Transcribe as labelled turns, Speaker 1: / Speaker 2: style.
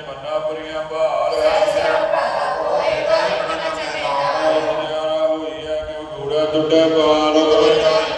Speaker 1: ਮਨਾ ਪਰਿਆ ਭਾਰ ਹੋਇਆ ਕਿ ਉਹ ਘੋੜਾ ਟੁੱਟਾ ਪਾਲ ਹੋਇਆ